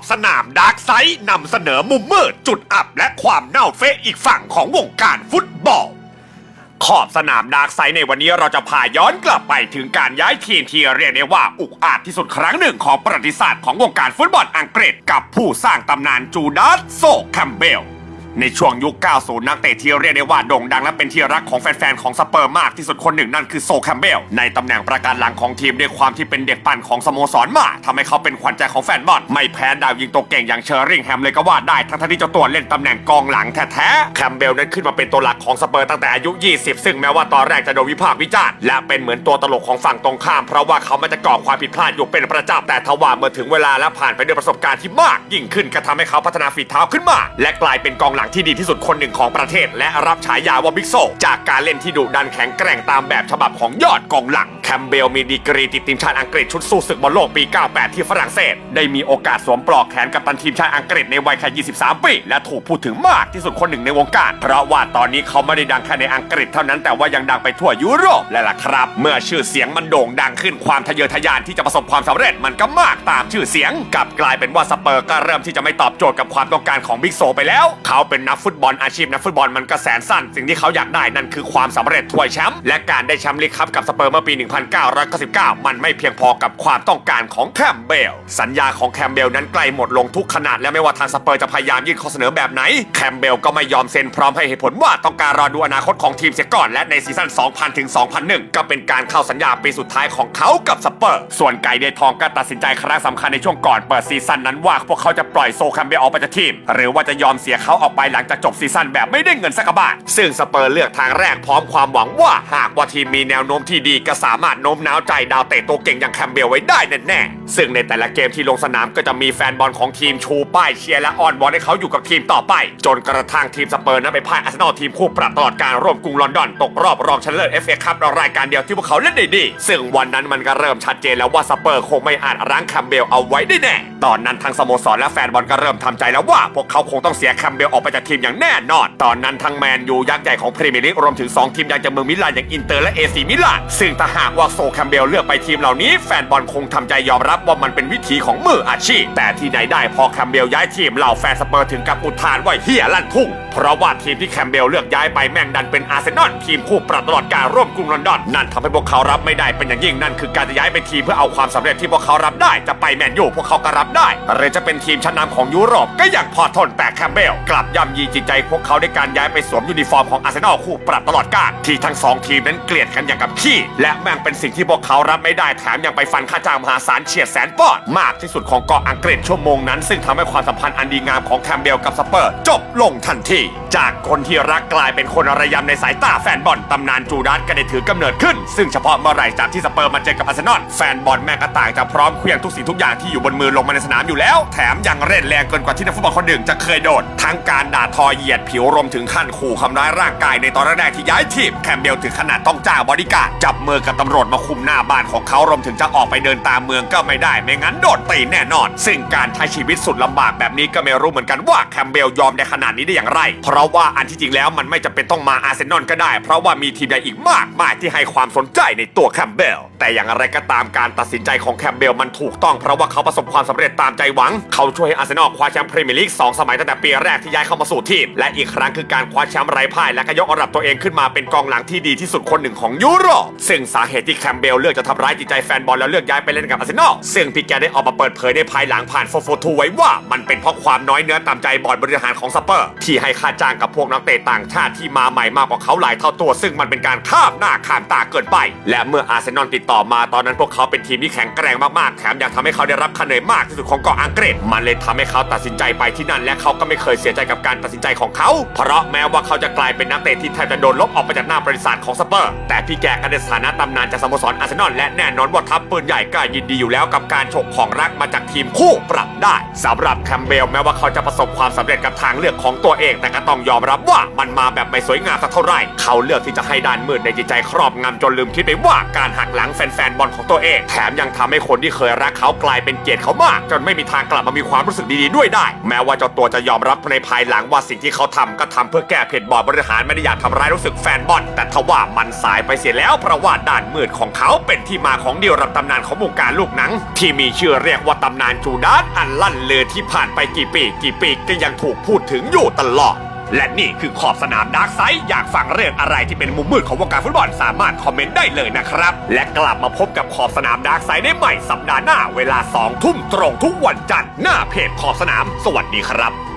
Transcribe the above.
อบสนามดาร์กไซด์นำเสนอมุมมืดจุดอับและความเน่าเฟะอีกฝั่งของวงการฟุตบอล ขอบสนามดาร์กไซด์ในวันนี้เราจะพาย้อนกลับไปถึงการย้ายทีมที่เรียกได้ว่าอุกอาจที่สุดครั้งหนึ่งของประวัติศาสตร์ของวงการฟุตบอลอังกฤษกับผู้สร้างตำนานจูดาสโซแคมเบล ในช่วงยุค 90 นักเตะที่เรียกได้ว่าโด่งดังและเป็นที่รักของแฟนๆ ของสเปอร์มากที่สุดคนหนึ่งนั่นคือโซแคมเบล ในตำแหน่งประการหลังของทีมด้วยความที่เป็นเด็กปั่นของสโมสรมาทำให้เขาเป็นขวัญใจของแฟนบอลไม่แพ้ดาวยิงตัวเก่งอย่างเชอร์ริงแฮมเลยก็ว่าได้ทั้งที่เจ้าตัวเล่นตำแหน่งกองหลังแท้ๆแคมเบลนั้นขึ้นมาเป็นตัวหลักของสเปอร์ตั้งแต่อายุ 20 ซึ่งแม้ว่าตอนแรกจะโดนวิพากษ์วิจารณ์และเป็นเหมือนตัวตลกของฝั่งตรงข้าม เพราะว่าเขามันจะก่อความผิดพลาดอยู่เป็นประจำแต่ทว่าเมื่อถึงเวลาและผ่านไปด้วยประสบการณ์ที่มาก ยิ่งขึ้นก็ทำให้เขาพัฒนาฝีเท้าขึ้นมา และกลายเป็นกองลังที่ดีที่สุดคนหนึ่งของประเทศ และรับฉายาว่าบิ๊กโซ จากการเล่นที่ดุดันแข็งแกร่งตามแบบฉบับของยอดกองหลัง แคมเบลมีดีกรีติดทีมชาติอังกฤษชุดสู้ศึกบอลโลกปี 98 ที่ฝรั่งเศส ได้มีโอกาสสวมปลอกแขนกับตันทีมชาติอังกฤษในวัยแค่ 23 ปี และถูกพูดถึงมากที่สุดคนหนึ่งในวงการ เพราะว่าตอนนี้เขาไม่ได้ดังแค่ในอังกฤษเท่านั้นแต่ว่ายังดังไปทั่วยุโรปและล่ะครับ เมื่อชื่อเสียงมันโด่งดังขึ้นความทะเยอทะยานที่จะประสบความสำเร็จมันก็มากตามชื่อเสียงกลับกลายเป็นว่าสเปอร์ก็เริ่มที่จะไม่ตอบโจทย์กับความต้องการของบิ๊กโซไปแล้ว เขาเป็นนักฟุตบอลอาชีพนักฟุตบอลมันก็แสนสั้น สิ่งที่เขาอยากได้นั่นคือความสำเร็จถ้วยแชมป์และการได้แชมป์ลีกคัพกับสเปอร์เมื่อปี 1999 มันไม่เพียงพอกับความต้องการของแคมเบล สัญญาของแคมเบลนั้นใกล้หมดลงทุกขนาดและไม่ว่าทางสเปอร์จะพยายามยื่นข้อเสนอแบบไหนแคมเบลก็ไม่ยอมเซ็นพร้อมให้เหตุผลว่าต้องการรอดูอนาคตของทีมเสียก่อนและในซีซั่น 2000 ถึง 2001 ก็เป็นการเข้าสัญญาปีสุดท้ายของเขากับสเปอร์ ส่วนไก่เดทองก็ตัดสินใจครั้งสำคัญในช่วงก่อนเปิดซีซั่นนั้นว่าพวกเขาจะปล่อยโซแคมเบลออกไปจากทีม หรือว่าจะยอมเสียเขาออกไปไปหลังจากจบซีซั่นแบบไม่ได้เงินสักบาท ซึ่งสเปอร์เลือกทางแรกพร้อมความหวังว่าหากว่าทีมมีแนวโน้มที่ดีก็สามารถโน้มน้าวใจดาวเตะตัวเก่งอย่างแคมเบลไว้ได้แน่ๆ ซึ่งในแต่ละเกมที่ลงสนามก็จะมีแฟนบอลของทีมชูป้ายเชียร์และอ้อนวอนให้เขาอยู่กับทีมต่อไป จนกระทั่งทีมสเปอร์นั้นไปพ่ายอาร์เซนอลทีมคู่ปรับตลอดการร่วมกรุงลอนดอนตกรอบรองชนะเลิศเอฟเอคัพรายการเดียวที่พวกเขาเล่นได้ดี ซึ่งวันนั้นมันก็เริ่มชัดเจนแล้วว่าสเปอร์คงไม่อาจรั้งแคมเบลเอาไว้ได้แน่ ตอนนั้นทั้งสโมสรและแฟนบอลก็เริ่มทำใจแล้วว่า พวกเขาคงต้องเสียแคมเบลออกไปจากทีมอย่างแน่นอน ตอนนั้นทั้งแมนยูยักษ์ใหญ่ของพรีเมียร์ลีกรวมถึง 2 ทีมใหญ่จากเมืองมิลานอย่างอินเตอร์และเอซีมิลานซึ่งถ้าหากว่าโซแคมเบลเลือกไปทีมเหล่านี้แฟนบอลคงทำใจยอมรับว่ามันเป็นวิธีของมืออาชีพ แต่ที่ไหนได้พอแคมเบลย้ายทีมเหล่าแฟนสเปอร์ถึงกับอุทานว่าเฮียลั่นทุ่งเพราะว่าทีมที่แคมเบลเลือกย้ายไปแม่งดันเป็นอาร์เซนอลทีมคู่ปรับตลอดการร่วมกรุงลอนดอน นั่นทำให้พวกเขารับไม่ได้เป็นอย่างยิ่งนั่นคือการจะย้ายไปทีมเพื่อเอาความสำเร็จที่พวกเขารับได้จะไปแมนยูพวกเขาก็รับได้หรือจะเป็นทีมชั้นนำของยุโรปก็ยังพอทนแต่แคมเบลกลับย่ำยีจิตใจพวกเขาด้วยการย้ายไปสวมยูนิฟอร์มของอาร์เซนอลคู่ปรับตลอดกาลที่ทั้งสองทีมนั้นเกลียดกันอย่างกับขี้และแม่งเป็นสิ่งที่พวกเขารับไม่ได้แถมยังไปฟันค่าจ้างมหาศาลเฉียดแสนปอนด์มากที่สุดของเกาะอังกฤษชั่วโมงนั้น ซึ่งทำให้ความสัมพันธ์อันดีงามของแคมเบลกับสเปอร์ จบลงทันทีจากคนที่รักกลายเป็นคนระยำในสายตาแฟนบอลตำนานจูดัสก็ได้ถือกำเนิดขึ้น ซึ่งเฉพาะเมื่อไหร่จากที่สเปอร์มาเจอกับอาร์เซนอลแฟนบอลแม่งก็ต่างจะพร้อมเคลื่องทุกสิ่งทุกอย่างที่อยู่บนมือลงมาในสนามอยู่แล้ว แถมยังเล่นแรงเกินกว่าที่นักฟุตบอลคนหนึ่งจะเคยโดนทั้งการด่าทอเหยียดผิวรวมถึงขั้นขู่ทำร้ายร่างกายในตอนแรกๆที่ย้ายทีมแคมเบลถึงขนาดต้องจ้างบอดี้การ์ดจับมือกับตำรวจมาคุมหน้าบ้านของเขารวมถึงจะออกไปเดินตามเมืองก็ไม่ได้ ไม่งั้นโดนตีแน่นอน ซึ่งการใช้ชีวิตสุดลำบากแบบนี้ก็ไม่รู้เหมือนกันว่าแคมเบลยอมได้ขนาดนี้ได้อย่างไรเพราะว่าอันที่จริงแล้วมันไม่จำเป็นต้องมาอาร์เซนอลก็ได้ เพราะว่ามีทีมใหญ่อีกมากมายที่ให้ความสนใจในตัวแคมเบลแต่อย่างไรก็ตามการตัดสินใจของแคมเบลมันถูกต้องเพราะว่าเขาประสบความสำเร็จตามใจหวัง เขาช่วยให้อาร์เซนอลคว้าแชมป์พรีเมียร์ลีกสองสมัยตั้งแต่ปีแรกที่ย้ายเข้ามาสู่ทีม และอีกครั้งคือการคว้าแชมป์ไร้พ่ายและก็ยกระดับตัวเองขึ้นมาเป็นกองหลังที่ดีที่สุดคนหนึ่งของยุโรปซึ่งสาเหตุที่แคมเบลเลือกจะทำร้ายจิตใจแฟนบอลแล้วเลือกย้ายไปเล่นกับอาร์เซนอลซึ่งพี่แกได้ออกมาเปิดเผยในภายหลังผ่านโฟโฟทูไว้ว่า มันเป็นเพราะความน้อยเนื้อต่ำใจบอร์ดบริหารของสเปอร์ที่ให้ค่าจ้างกับพวกนักเตะต่างชาติที่มาใหม่มากกว่าเขาหลายเท่าตัว ซึ่งมันเป็นการข้ามหน้าข้ามตาเกินไป และเมื่ออาร์เซนอลติดต่อมาตอนนั้นพวกเขาเป็นทีมที่แข็งแกร่งมากๆแถมยังทำให้เขาได้รับค่าเหนื่อยมากที่สุดของเกาะอังกฤษ มันเลยทำให้เขาตัดสินใจไปที่นั่น และเขาก็ไม่เคยเสียใจกับการตัดสินใจของเขา เพราะแม้ว่าเขาจะกลายเป็นนักเตะที่แทบจะโดนลบออกไปจากหน้าบริษัทของสเปอร์ แต่พี่แกก็ในสถานะตำนานจากสโมสรอาร์เซนอลและแน่นอนว่าทัพปืนใหญ่ก็ยินดีอยู่แล้วกับการฉกของรักมาจากทีมคู่ปรับได้สำหรับแคมเบลแม้ว่าเขาจะประสบความสำเร็จกับทางเลือกของตัวเองแต่ก็ต้องต้องยอมรับว่ามันมาแบบไม่สวยงามสักเท่าไหร่ เขาเลือกที่จะให้ด้านมืดในจิตใจครอบงำจนลืมคิดไปว่าการหักหลังแฟนๆบอลของตัวเอง แถมยังทำให้คนที่เคยรักเขากลายเป็นเกลียดเขามาก จนไม่มีทางกลับมามีความรู้สึกดีๆด้วยได้ แม้ว่าเจ้าตัวจะยอมรับในภายหลังว่าสิ่งที่เขาทำก็ทำเพื่อแก้เผ็ดบอร์ดบริหารไม่ได้อยากทำร้ายรู้สึกแฟนบอลแต่ทว่ามันสายไปเสียแล้วเพราะว่าด้านมืดของเขาเป็นที่มาของเดียวรับตำนานของวงการลูกหนัง ที่มีชื่อเรียกว่าตำนานจูดาสอันลั่นเลอที่ผ่านไปกี่ปี กี่ปีก็ยังถูกพูดถึงอยู่ตลอด และนี่คือขอบสนามดาร์กไซด์อยากฟังเรื่องอะไรที่เป็นมุมมืดของวงการฟุตบอลสามารถคอมเมนต์ได้เลยนะครับ และกลับมาพบกับขอบสนามดาร์กไซด์ได้ใหม่สัปดาห์หน้า เวลา2ทุ่มตรงทุกวันจันทร์หน้าเพจขอบสนาม สวัสดีครับ